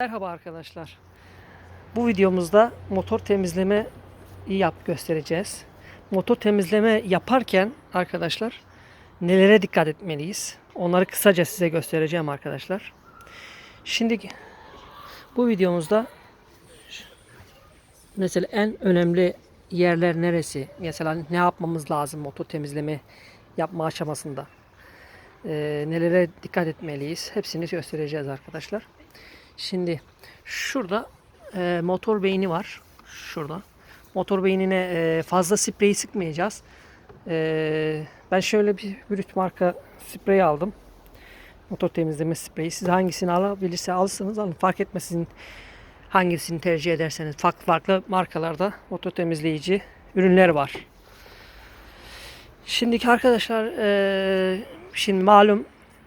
Merhaba arkadaşlar. Bu videomuzda motor temizleme yap göstereceğiz. Motor temizleme yaparken arkadaşlar nelere dikkat etmeliyiz? Onları kısaca size göstereceğim arkadaşlar. Şimdi bu videomuzda mesela en önemli yerler neresi? Mesela ne yapmamız lazım motor temizleme yapma aşamasında? Ee, nelere dikkat etmeliyiz? Hepsini göstereceğiz arkadaşlar. Şimdi şurada e, motor beyni var. Şurada. Motor beynine e, fazla spreyi sıkmayacağız. E, ben şöyle bir Brüt marka sprey aldım. Motor temizleme spreyi. Siz hangisini alabilirse alırsanız alın. Fark etmez sizin hangisini tercih ederseniz. Farklı farklı markalarda motor temizleyici ürünler var. Şimdiki arkadaşlar e, şimdi malum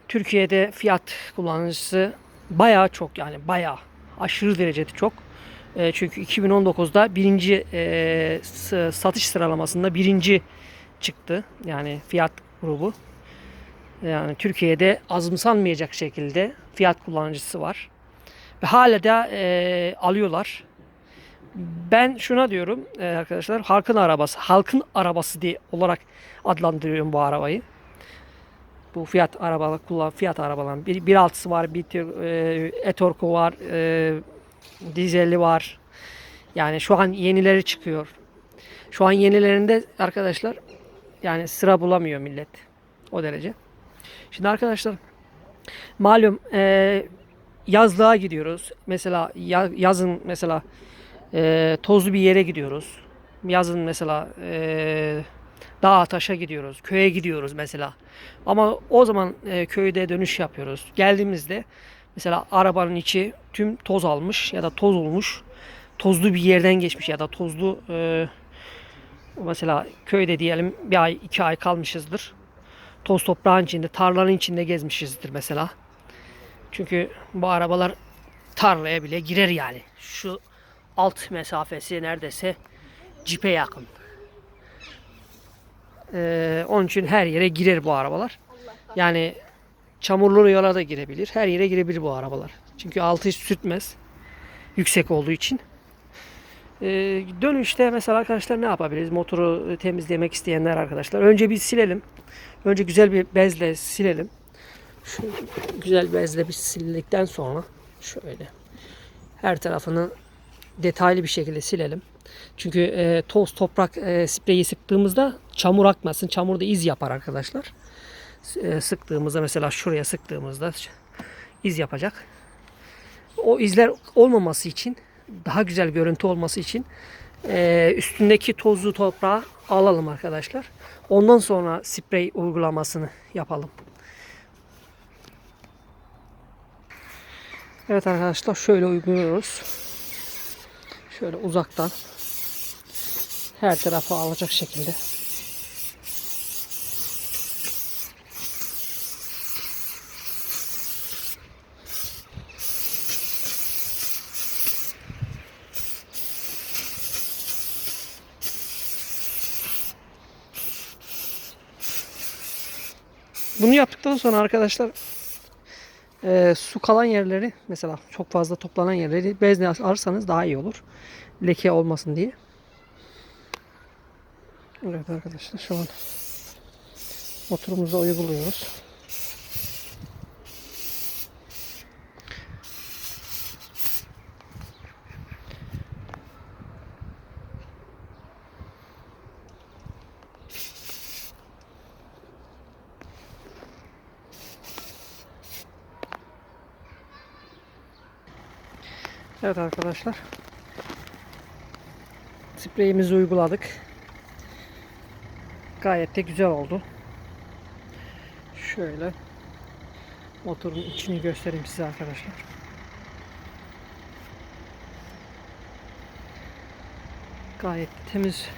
Türkiye'de fiyat kullanıcısı bayağı çok yani bayağı aşırı derecede çok. E, çünkü 2019'da birinci e, satış sıralamasında birinci çıktı. Yani fiyat grubu. Yani Türkiye'de azımsanmayacak şekilde fiyat kullanıcısı var. Ve hala da e, alıyorlar. Ben şuna diyorum e, arkadaşlar halkın arabası, halkın arabası diye olarak adlandırıyorum bu arabayı bu fiyat arabalar kullan fiyat arabaların bir 1.6'sı var, bir e, e-torku var, e, dizelli var. Yani şu an yenileri çıkıyor. Şu an yenilerinde arkadaşlar yani sıra bulamıyor millet. O derece. Şimdi arkadaşlar malum e, yazlığa gidiyoruz. Mesela ya- yazın mesela e, tozlu bir yere gidiyoruz. Yazın mesela e, dağa taşa gidiyoruz. Köye gidiyoruz mesela. Ama o zaman e, köyde dönüş yapıyoruz. Geldiğimizde mesela arabanın içi tüm toz almış ya da toz olmuş. Tozlu bir yerden geçmiş ya da tozlu e, mesela köyde diyelim bir ay iki ay kalmışızdır. Toz toprağın içinde, tarlanın içinde gezmişizdir mesela. Çünkü bu arabalar tarlaya bile girer yani. Şu alt mesafesi neredeyse cipe yakın. Ee, onun için her yere girer bu arabalar. Yani çamurlu yola da girebilir. Her yere girebilir bu arabalar. Çünkü altı hiç sürtmez. Yüksek olduğu için. Ee, dönüşte mesela arkadaşlar ne yapabiliriz? Motoru temizlemek isteyenler arkadaşlar. Önce bir silelim. Önce güzel bir bezle silelim. Şu güzel bezle bir sildikten sonra şöyle her tarafını detaylı bir şekilde silelim. Çünkü e, toz toprak e, spreyi sıktığımızda çamur akmasın. Çamur da iz yapar arkadaşlar. E, sıktığımızda mesela şuraya sıktığımızda iz yapacak. O izler olmaması için daha güzel görüntü olması için e, üstündeki tozlu toprağı alalım arkadaşlar. Ondan sonra sprey uygulamasını yapalım. Evet arkadaşlar şöyle uyguluyoruz. Şöyle uzaktan her tarafı alacak şekilde. Bunu yaptıktan sonra arkadaşlar e, su kalan yerleri mesela çok fazla toplanan yerleri bezle alırsanız daha iyi olur. Leke olmasın diye. Evet arkadaşlar şu an motorumuza uyguluyoruz. Evet arkadaşlar. Spreyimizi uyguladık. Gayet de güzel oldu. Şöyle motorun içini göstereyim size arkadaşlar. Gayet temiz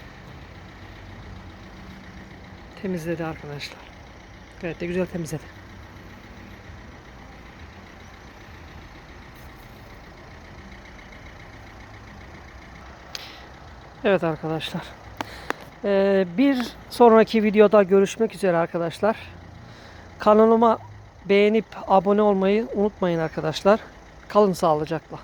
temizledi arkadaşlar. Gayet de güzel temizledi. Evet arkadaşlar. Ee, bir sonraki videoda görüşmek üzere arkadaşlar. Kanalıma beğenip abone olmayı unutmayın arkadaşlar. Kalın sağlıcakla.